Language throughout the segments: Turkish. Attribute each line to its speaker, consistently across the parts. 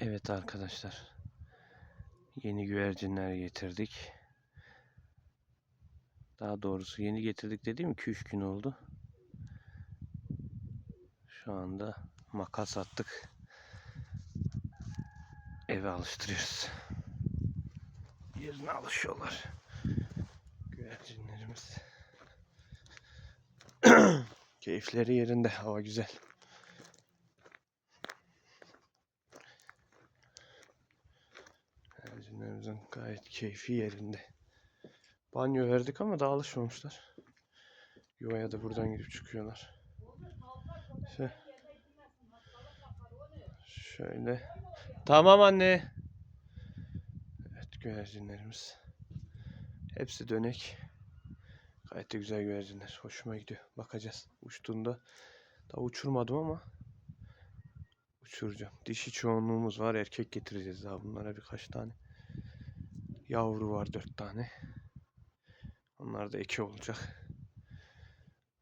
Speaker 1: Evet arkadaşlar. Yeni güvercinler getirdik. Daha doğrusu yeni getirdik dediğim 2-3 gün oldu. Şu anda makas attık. Eve alıştırıyoruz. Yerine alışıyorlar. Güvercinlerimiz. Keyifleri yerinde. Hava güzel. Gayet keyfi yerinde. Banyo verdik ama daha alışmamışlar. Yuvaya da buradan girip çıkıyorlar. Şöyle. Şöyle. Tamam anne. Evet güvercinlerimiz. Hepsi dönek. Gayet de güzel güvercinler. Hoşuma gidiyor. Bakacağız. Uçtuğunda daha uçurmadım ama uçuracağım. Dişi çoğunluğumuz var. Erkek getireceğiz daha bunlara birkaç tane. Yavru var dört tane. Onlar da eki olacak.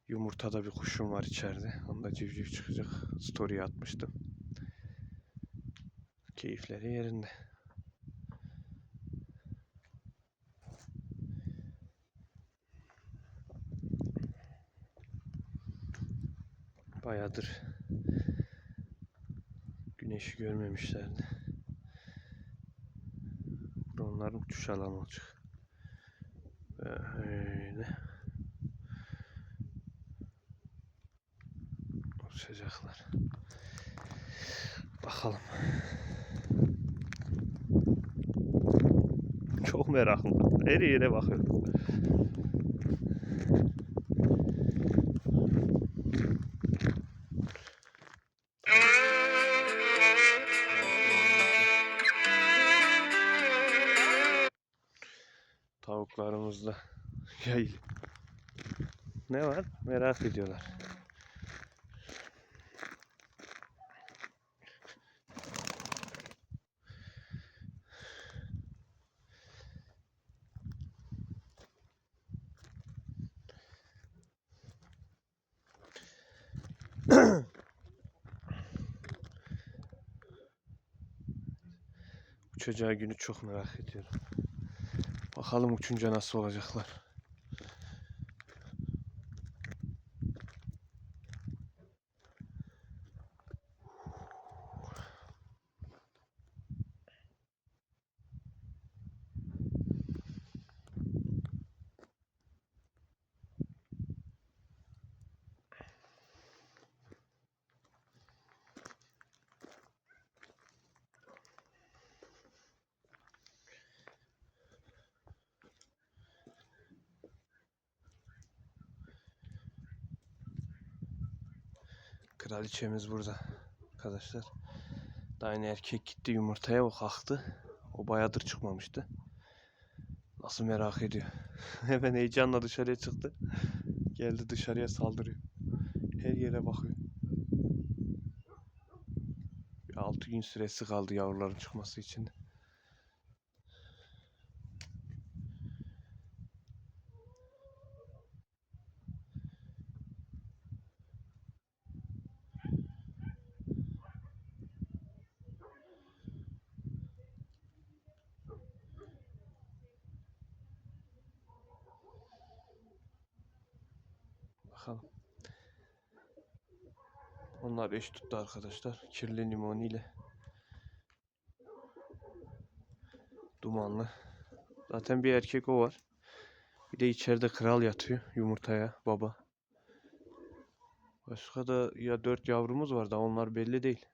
Speaker 1: Yumurtada bir kuşum var içeride. Onda civciv çıkacak. Story atmıştım. Keyifleri yerinde. Bayağıdır güneşi görmemişlerdi. Onların uçuş alanı olacak. Böyle. Uçacaklar. Bakalım. Çok meraklı. Her yere bakıyor. Tavuklarımız da yayıl. Ne var? Merak ediyorlar. Uçacağı günü çok merak ediyorum. аhалым uchuн жана oлажакlар Kraliçemiz burada arkadaşlar. Daha yeni erkek gitti yumurtaya o kalktı. O bayağıdır çıkmamıştı. Nasıl merak ediyor. Hemen heyecanla dışarıya çıktı. Geldi dışarıya saldırıyor. Her yere bakıyor. Bir 6 gün süresi kaldı yavruların çıkması için. Bakalım. Onlar eş tuttu arkadaşlar. Kirli limon ile. Dumanlı. Zaten bir erkek o var. Bir de içeride kral yatıyor yumurtaya baba. Başka da ya dört yavrumuz var da onlar belli değil.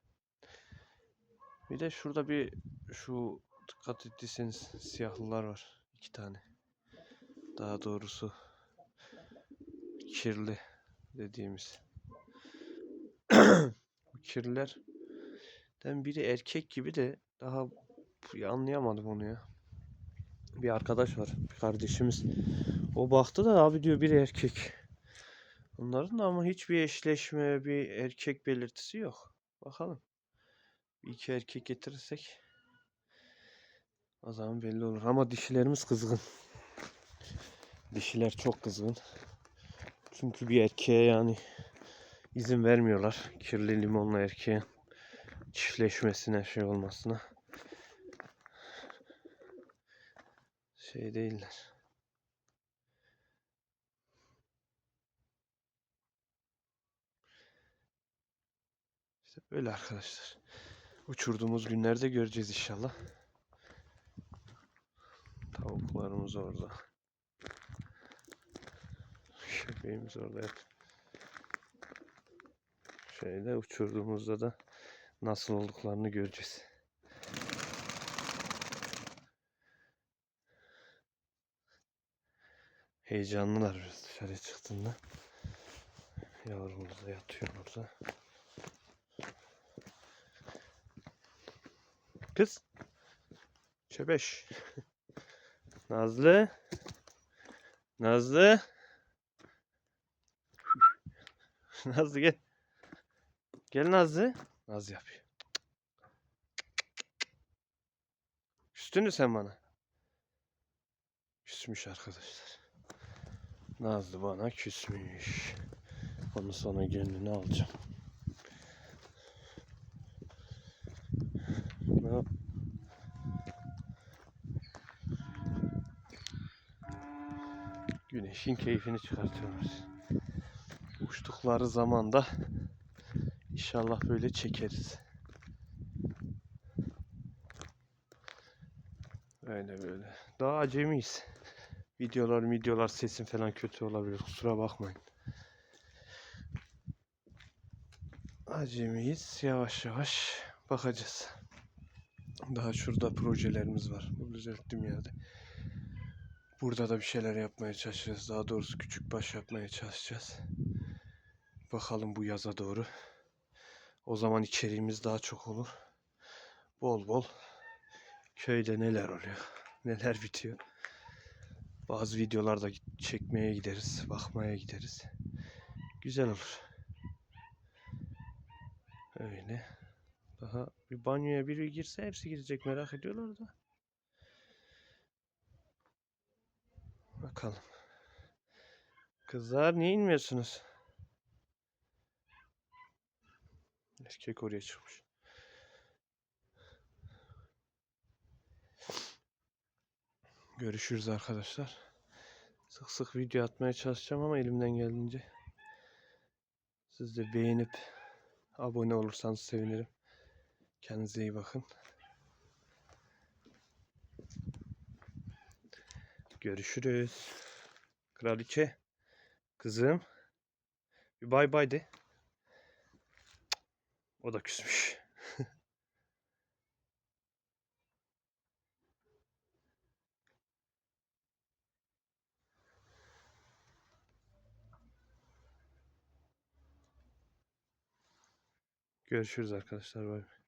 Speaker 1: Bir de şurada bir şu dikkat ettiyseniz siyahlılar var. iki tane. Daha doğrusu kirli dediğimiz. Bu kirlilerden biri erkek gibi de daha ya anlayamadım onu ya. Bir arkadaş var, bir kardeşimiz. O baktı da abi diyor bir erkek. Onların da ama hiçbir eşleşme, bir erkek belirtisi yok. Bakalım. İki erkek getirirsek o zaman belli olur. Ama dişilerimiz kızgın. Dişiler çok kızgın. Çünkü bir erkeğe yani izin vermiyorlar. Kirli limonlu erkeğe çiftleşmesine şey olmasına şey değiller. İşte böyle arkadaşlar. Uçurduğumuz günlerde göreceğiz inşallah. Tavuklarımız orada. Köpeğimiz orada hep. Şeyde uçurduğumuzda da nasıl olduklarını göreceğiz. Heyecanlılar biraz dışarıya çıktığında. Yavrumuz da yatıyor orada. Kız. Çebeş. Nazlı. Nazlı. Nazlı gel. Gel Nazlı. Naz yapıyor. Küstün mü sen bana? Küsmüş arkadaşlar. Nazlı bana küsmüş. Onu sonra gönlünü alacağım. Ne yap- Güneşin keyfini çıkartıyoruz. Uçtukları zaman da inşallah böyle çekeriz. Öyle böyle. Daha acemiyiz. Videolar videolar sesim falan kötü olabilir. Kusura bakmayın. Acemiyiz. Yavaş yavaş bakacağız. Daha şurada projelerimiz var. Bu güzel dünyada. Burada da bir şeyler yapmaya çalışacağız. Daha doğrusu küçük baş yapmaya çalışacağız. Bakalım bu yaza doğru. O zaman içeriğimiz daha çok olur. Bol bol köyde neler oluyor, neler bitiyor. Bazı videolarda çekmeye gideriz, bakmaya gideriz. Güzel olur. Öyle. Daha bir banyoya biri girse hepsi girecek merak ediyorlar da. Bakalım. Kızlar niye inmiyorsunuz? Erkek oraya çıkmış. Görüşürüz arkadaşlar. Sık sık video atmaya çalışacağım ama elimden geldiğince. Siz de beğenip abone olursanız sevinirim. Kendinize iyi bakın. Görüşürüz. Kraliçe. Kızım. Bir bay bay de. O da küsmüş. Görüşürüz arkadaşlar. Bay bay.